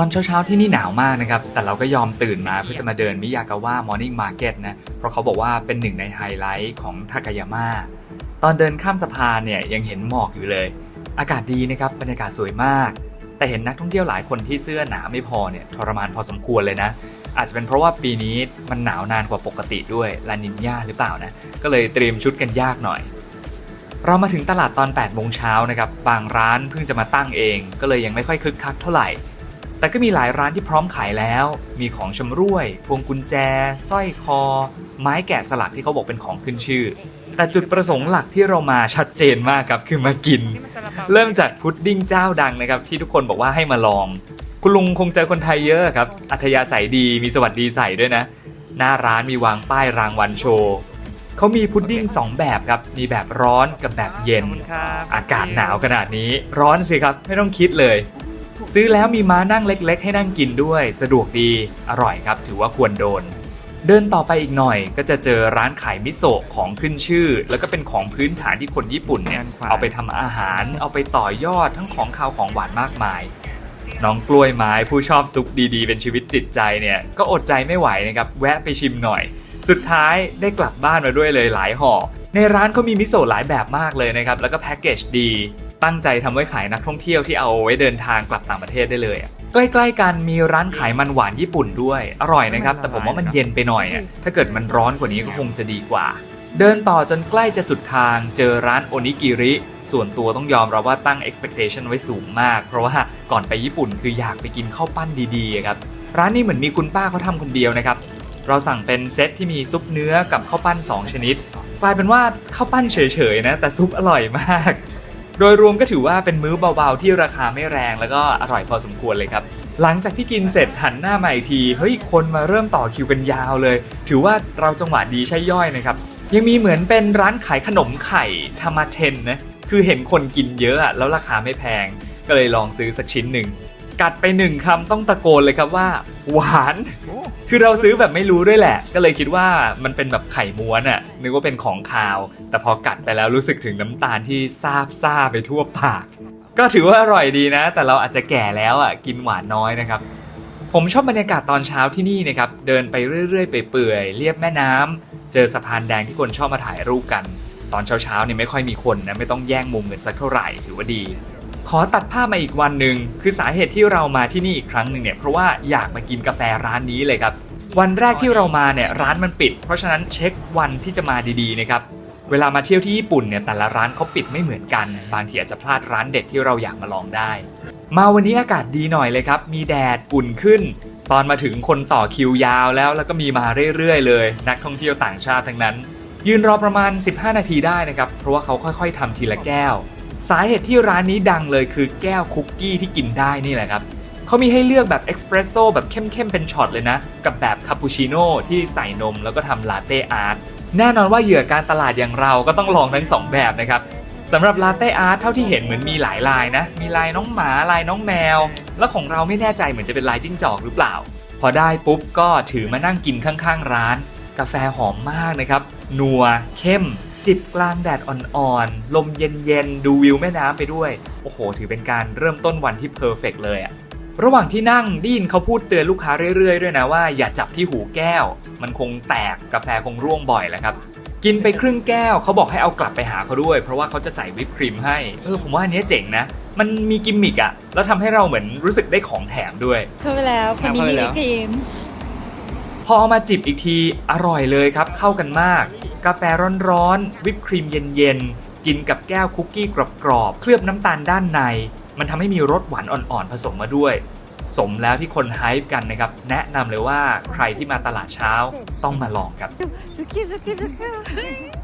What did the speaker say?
ตอนเช้าๆที่นี่หนาวมากนะครับ แต่เราก็ยอมตื่นมาเพื่อจะมาเดินมิยากาวะมอร์นิ่งมาร์เก็ตนะ เพราะเขาบอกว่าเป็นหนึ่งในไฮไลท์ของทากายาม่า ตอนเดินข้ามสะพานเนี่ยยังเห็นหมอกอยู่เลย อากาศดีนะครับ บรรยากาศสวยมาก แต่เห็นนักท่องเที่ยวหลายคนที่เสื้อหนาไม่พอเนี่ยทรมานพอสมควรเลยนะ อาจจะเป็นเพราะว่าปีนี้มันหนาวนานกว่าปกติด้วยลานินยาหรือเปล่านะ ก็เลยเตรียมชุดกันยากหน่อยเรามาถึงตลาดตอน8โมงเช้านะครับ บางร้านเพิ่งจะมาตั้งเอง ก็เลยยังไม่ค่อยคึกคักเท่าไหร่ แต่ก็มีหลายร้านที่พร้อมขายแล้ว มีของชำร่วย พวงกุญแจสร้อยคอ ไม้แกะสลักที่เขาบอกเป็นของขึ้นชื่อ แต่จุดประสงค์หลักที่เรามาชัดเจนมากครับคือมากิน เริ่มจากพุดดิ้งเจ้าดังนะครับ ที่ทุกคนบอกว่าให้มาลอง คุณลุงคงเจอคนไทยเยอะครับ อัธยาศัยดีมีสวัสดีใส่ด้วยนะ หน้าร้านมีวางป้ายรางวัลโชว์เขามีพุดดิ้งสองแบบครับ มีแบบร้อนกับแบบเย็น อากาศหนาวขนาดนี้ ร้อนสิครับ ไม่ต้องคิดเลย ซื้อแล้วมีม้านั่งเล็ก ๆ ให้นั่งกินด้วย สะดวกดีอร่อยครับ ถือว่าควรโดน เดินต่อไปอีกหน่อยก็จะเจอร้านขายมิโซะของขึ้นชื่อ แล้วก็เป็นของพื้นฐานที่คนญี่ปุ่นเนี่ยด้านขวาเอาไปทำอาหาร เอาไปต่อยอดทั้งของคาวของหวานมากมายน้องกล้วยไม้ผู้ชอบซุปดีๆ เป็นชีวิตจิตใจเนี่ยก็อดใจไม่ไหวนะครับแวะไปชิมหน่อย สุดท้ายได้กลับบ้านมาด้วยเลยหลายห่อในร้านเขามีมิโซะหลายแบบมากเลยนะครับแล้วก็แพ็กเกจดี ตั้งใจทำไว้ขายนักท่องเที่ยวที่เอาไว้เดินทางกลับต่างประเทศได้เลยอะใกล้ๆกันมีร้านขายมันหวานญี่ปุ่นด้วย อร่อยนะครับ แต่ผมว่ามันเย็นไปหน่อยอะถ้าเกิดมันร้อนกว่านี้ก็คงจะดีกว่า เดินต่อจนใกล้จะสุดทางเจอร้านโอนิกิริ ส่วนตัวต้องยอมรับว่าตั้ง expectation ไว้สูงมาก เพราะว่าก่อนไปญี่ปุ่นคืออยากไปกินข้าวปั้นดีๆอะครับร้านนี้เหมือนมีคุณป้าเขาทำคนเดียวนะครับเราสั่งเป็นเซตที่มีซุปเนื้อกับข้าวปั้น 2 ชนิด กลายเป็นว่าข้าวปั้นเฉยๆนะ แต่ซุปอร่อยมาก โดยรวมก็ถือว่าเป็นมื้อเบาๆ ที่ราคาไม่แรงแล้วก็อร่อยพอสมควรเลยครับ หลังจากที่กินเสร็จหันหน้ามาอีกที เฮ้ย คนมาเริ่มต่อคิวกันยาวเลย ถือว่าเราจังหวะดีใช่ย่อยนะครับ ยังมีเหมือนเป็นร้านขายขนมไข่ธรรมาเทนนะ คือเห็นคนกินเยอะอะแล้วราคาไม่แพง ก็เลยลองซื้อสักชิ้นหนึ่ง กัดไปหนึ่งคำต้องตะโกนเลยครับว่า หวาน คือเราซื้อแบบไม่รู้ด้วยแหละ ก็เลยคิดว่ามันเป็นแบบไข่ม้วนอะ่ะนึกว่าเป็นของคาว แต่พอกัดไปแล้วรู้สึกถึงน้ำตาลที่ซาบซ่าไปทั่วปาก ก็ถือว่าอร่อยดีนะ แต่เราอาจจะแก่แล้วอะ่ะกินหวานน้อยนะครับ ผมชอบบรรยากาศตอนเช้าที่นี่นะครับเดินไปเรื่อยๆไปเปื่อยๆเรียบแม่น้ำเจอสะพานแดงที่คนชอบมาถ่ายรูปกัน ตอนเช้าๆเนี่ยไม่ค่อยมีคนนะไม่ต้องแย่งมุมกันสักเท่าไหร่ถือว่าดี ขอตัดภาพมาอีกวันหนึ่งคือสาเหตุที่เรามาที่นี่อีกครั้งหนึ่งเนี่ยเพราะว่าอยากมากินกาแฟร้านนี้เลยครับวันแรกที่เรามาเนี่ยร้านมันปิด เพราะฉะนั้นเช็ควันที่จะมาดีๆนะครับเวลามาเที่ยวที่ญี่ปุ่นเนี่ยแต่ละร้านเขาปิดไม่เหมือนกัน บางทีอาจจะพลาดร้านเด็ดที่เราอยากมาลองได้ มาวันนี้อากาศดีหน่อยเลยครับ มีแดดอุ่นขึ้น ตอนมาถึงคนต่อคิวยาวแล้ว แล้วก็มีมาเรื่อยๆเลย นักท่องเที่ยวต่างชาติทั้งนั้น ยืนรอประมาณ 15 นาทีได้นะครับเพราะว่าเขาค่อย ๆทำทีละแก้ว สาเหตุที่ร้านนี้ดังเลยคือแก้วคุกกี้ที่กินได้นี่แหละครับเขามีให้เลือกแบบเอ็กซ์เพรสโซแบบเข้มๆเป็นช็อตเลยนะ กับแบบคาปูชิโน่ที่ใส่นมแล้วก็ทำลาเต้อาร์ตแน่นอนว่าเหยื่อการตลาดอย่างเราก็ต้องลองทั้งสองแบบนะครับสำหรับลาเต้อาร์ตเท่าที่เห็นเหมือนมีหลายลายนะ มีลายน้องหมาลายน้องแมว แล้วของเราไม่แน่ใจเหมือนจะเป็นลายจิ้งจอกหรือเปล่า พอได้ปุ๊บก็ถือมานั่งกินข้างๆร้าน กาแฟหอมมากนะครับนัวเข้ม จิบกลางแดดอ่อนๆ ลมเย็นๆ ดูวิวแม่น้ำไปด้วย โอ้โห ถือเป็นการเริ่มต้นวันที่เพอร์เฟกเลยอะระหว่างที่นั่งได้ยินเขาพูดเตือนลูกค้าเรื่อยๆ ด้วยนะว่าอย่าจับที่หูแก้ว มันคงแตกกาแฟคงร่วงบ่อยแหละครับ กินไปครึ่งแก้วเขาบอกให้เอากลับไปหาเขาด้วย เพราะว่าเขาจะใส่วิปครีมให้ เออผมว่าอันเนี้ยเจ๋งนะ มันมีกิมมิกอะแล้วทำให้เราเหมือนรู้สึกได้ของแถมด้วยเข้าไปแล้วคนนี้มีวิปครีม พอเอามาจิบอีกทีอร่อยเลยครับ เข้ากันมาก กาแฟร้อนๆวิปครีมเย็นๆ กินกับแก้วคุกกี้กรอบๆ เคลือบน้ำตาลด้านใน มันทำให้มีรสหวานอ่อนๆ ผสมมาด้วย สมแล้วที่คนไฮป์กันนะครับ แนะนำเลยว่าใครที่มาตลาดเช้าต้องมาลองครับสุกี้สุกี้สุกี้